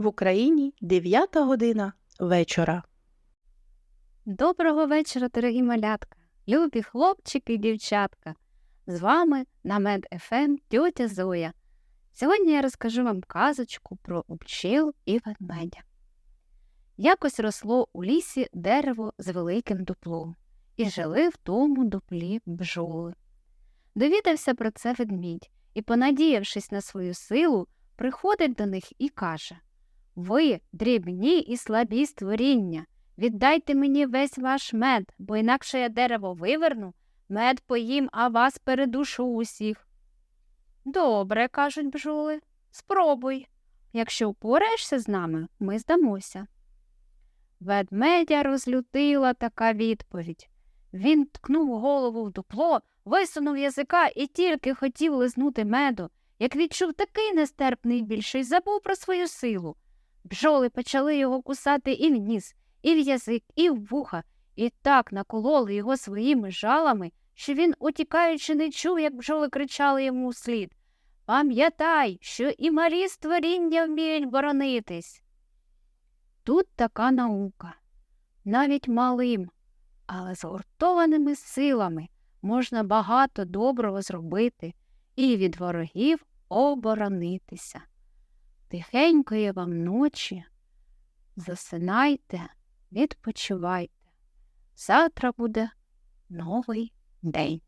В Україні 9 година вечора. Доброго вечора, дорогі малятка, любі хлопчики і дівчатка. З вами на Мед-ФМ тьотя Зоя. Сьогодні я розкажу вам казочку про бджіл і ведмедя. Якось росло у лісі дерево з великим дуплом, і жили в тому дуплі бджоли. Довідався про це ведмідь і, понадіявшись на свою силу, приходить до них і каже Ви, дрібні і слабі створіння, Віддайте мені весь ваш мед, бо інакше я дерево виверну, мед поїм, а вас передушу усіх. Добре, кажуть бджоли, спробуй. Якщо впораєшся з нами, ми здамося. Ведмедя розлютила така відповідь. Він ткнув голову в дупло, висунув язика і тільки хотів лизнути меду, як відчув такий нестерпний біль, що й забув про свою силу. Бджоли почали його кусати і в ніс, і в язик, і в вуха, і так накололи його своїми жалами, що він, утікаючи, не чув, як бджоли кричали йому вслід Пам'ятай, що і малі створіння вміють боронитись. Тут така наука. Навіть малим, але згуртованими силами можна багато доброго зробити і від ворогів оборонитися. Тихенької вам ночі, засинайте відпочивайте. Завтра буде новий день.